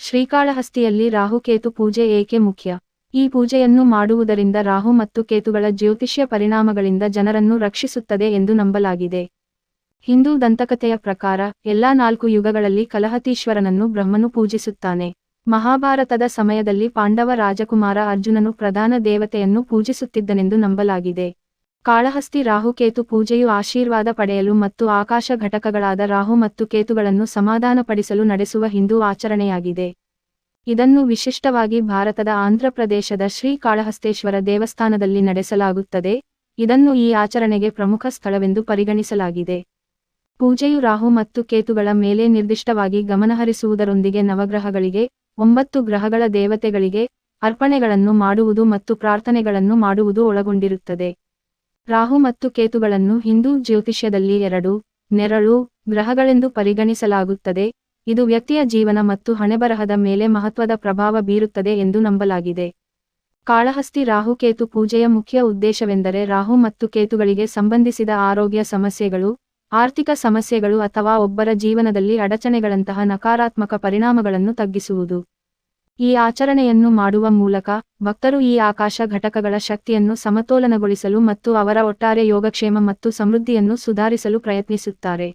ಶ್ರೀಕಾಳಹಸ್ತಿಯಲ್ಲಿ ರಾಹುಕೇತು ಪೂಜೆ ಏಕೆ ಮುಖ್ಯ? ಈ ಪೂಜೆಯನ್ನು ಮಾಡುವುದರಿಂದ ರಾಹು ಮತ್ತು ಕೇತುಗಳ ಜ್ಯೋತಿಷ್ಯ ಪರಿಣಾಮಗಳಿಂದ ಜನರನ್ನು ರಕ್ಷಿಸುತ್ತದೆ ಎಂದು ನಂಬಲಾಗಿದೆ. ಹಿಂದೂ ದಂತಕಥೆಯ ಪ್ರಕಾರ, ಎಲ್ಲಾ ನಾಲ್ಕು ಯುಗಗಳಲ್ಲಿ ಕಲಹತೀಶ್ವರನನ್ನು ಬ್ರಹ್ಮನು ಪೂಜಿಸುತ್ತಾನೆ. ಮಹಾಭಾರತದ ಸಮಯದಲ್ಲಿ ಪಾಂಡವ ರಾಜಕುಮಾರ ಅರ್ಜುನನು ಪ್ರಧಾನ ದೇವತೆಯನ್ನು ಪೂಜಿಸುತ್ತಿದ್ದನೆಂದು ನಂಬಲಾಗಿದೆ. ಕಾಳಹಸ್ತಿ ರಾಹುಕೇತು ಪೂಜೆಯು ಆಶೀರ್ವಾದ ಪಡೆಯಲು ಮತ್ತು ಆಕಾಶ ಘಟಕಗಳಾದ ರಾಹು ಮತ್ತು ಕೇತುಗಳನ್ನು ಸಮಾಧಾನಪಡಿಸಲು ನಡೆಸುವ ಹಿಂದೂ ಆಚರಣೆಯಾಗಿದೆ. ಇದನ್ನು ವಿಶಿಷ್ಟವಾಗಿ ಭಾರತದ ಆಂಧ್ರಪ್ರದೇಶದ ಶ್ರೀ ಕಾಳಹಸ್ತೇಶ್ವರ ದೇವಸ್ಥಾನದಲ್ಲಿ ನಡೆಸಲಾಗುತ್ತದೆ. ಇದನ್ನು ಈ ಆಚರಣೆಗೆ ಪ್ರಮುಖ ಸ್ಥಳವೆಂದು ಪರಿಗಣಿಸಲಾಗಿದೆ. ಪೂಜೆಯು ರಾಹು ಮತ್ತು ಕೇತುಗಳ ಮೇಲೆ ನಿರ್ದಿಷ್ಟವಾಗಿ ಗಮನಹರಿಸುವುದರೊಂದಿಗೆ ನವಗ್ರಹಗಳಿಗೆ, ಒಂಬತ್ತು ಗ್ರಹಗಳ ದೇವತೆಗಳಿಗೆ ಅರ್ಪಣೆಗಳನ್ನು ಮಾಡುವುದು ಮತ್ತು ಪ್ರಾರ್ಥನೆಗಳನ್ನು ಮಾಡುವುದು ಒಳಗೊಂಡಿರುತ್ತದೆ. ರಾಹು ಮತ್ತು ಕೇತುಗಳನ್ನು ಹಿಂದೂ ಜ್ಯೋತಿಷ್ಯದಲ್ಲಿ ಎರಡು, ನೆರಳು, ಗ್ರಹಗಳೆಂದು ಪರಿಗಣಿಸಲಾಗುತ್ತದೆ. ಇದು ವ್ಯಕ್ತಿಯ ಜೀವನ ಮತ್ತು ಹಣೆಬರಹದ ಮೇಲೆ ಮಹತ್ವದ ಪ್ರಭಾವ ಬೀರುತ್ತದೆ ಎಂದು ನಂಬಲಾಗಿದೆ. ಕಾಳಹಸ್ತಿ ರಾಹುಕೇತು ಪೂಜೆಯ ಮುಖ್ಯ ಉದ್ದೇಶವೆಂದರೆ ರಾಹು ಮತ್ತು ಕೇತುಗಳಿಗೆ ಸಂಬಂಧಿಸಿದ ಆರೋಗ್ಯ ಸಮಸ್ಯೆಗಳು, ಆರ್ಥಿಕ ಸಮಸ್ಯೆಗಳು ಅಥವಾ ಒಬ್ಬರ ಜೀವನದಲ್ಲಿ ಅಡಚಣೆಗಳಂತಹ ನಕಾರಾತ್ಮಕ ಪರಿಣಾಮಗಳನ್ನು ತಗ್ಗಿಸುವುದು. ಈ ಆಚರಣೆಯನ್ನು ಮಾಡುವ ಮೂಲಕ ಭಕ್ತರು ಈ ಆಕಾಶ ಘಟಕಗಳ ಶಕ್ತಿಯನ್ನು ಸಮತೋಲನಗೊಳಿಸಲು ಮತ್ತು ಅವರ ಒಟ್ಟಾರೆ ಯೋಗಕ್ಷೇಮ ಮತ್ತು ಸಮೃದ್ಧಿಯನ್ನು ಸುಧಾರಿಸಲು ಪ್ರಯತ್ನಿಸುತ್ತಾರೆ.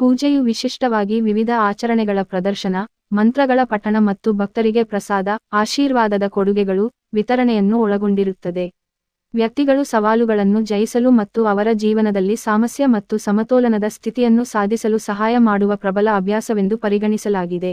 ಪೂಜೆಯು ವಿಶಿಷ್ಟವಾಗಿ ವಿವಿಧ ಆಚರಣೆಗಳ ಪ್ರದರ್ಶನ, ಮಂತ್ರಗಳ ಪಠಣ ಮತ್ತು ಭಕ್ತರಿಗೆ ಪ್ರಸಾದ, ಆಶೀರ್ವಾದದ ಕೊಡುಗೆಗಳು, ವಿತರಣೆಯನ್ನು ಒಳಗೊಂಡಿರುತ್ತದೆ. ವ್ಯಕ್ತಿಗಳು ಸವಾಲುಗಳನ್ನು ಜಯಿಸಲು ಮತ್ತು ಅವರ ಜೀವನದಲ್ಲಿ ಸಾಮಸ್ಯ ಮತ್ತು ಸಮತೋಲನದ ಸ್ಥಿತಿಯನ್ನು ಸಾಧಿಸಲು ಸಹಾಯ ಮಾಡುವ ಪ್ರಬಲ ಅಭ್ಯಾಸವೆಂದು ಪರಿಗಣಿಸಲಾಗಿದೆ.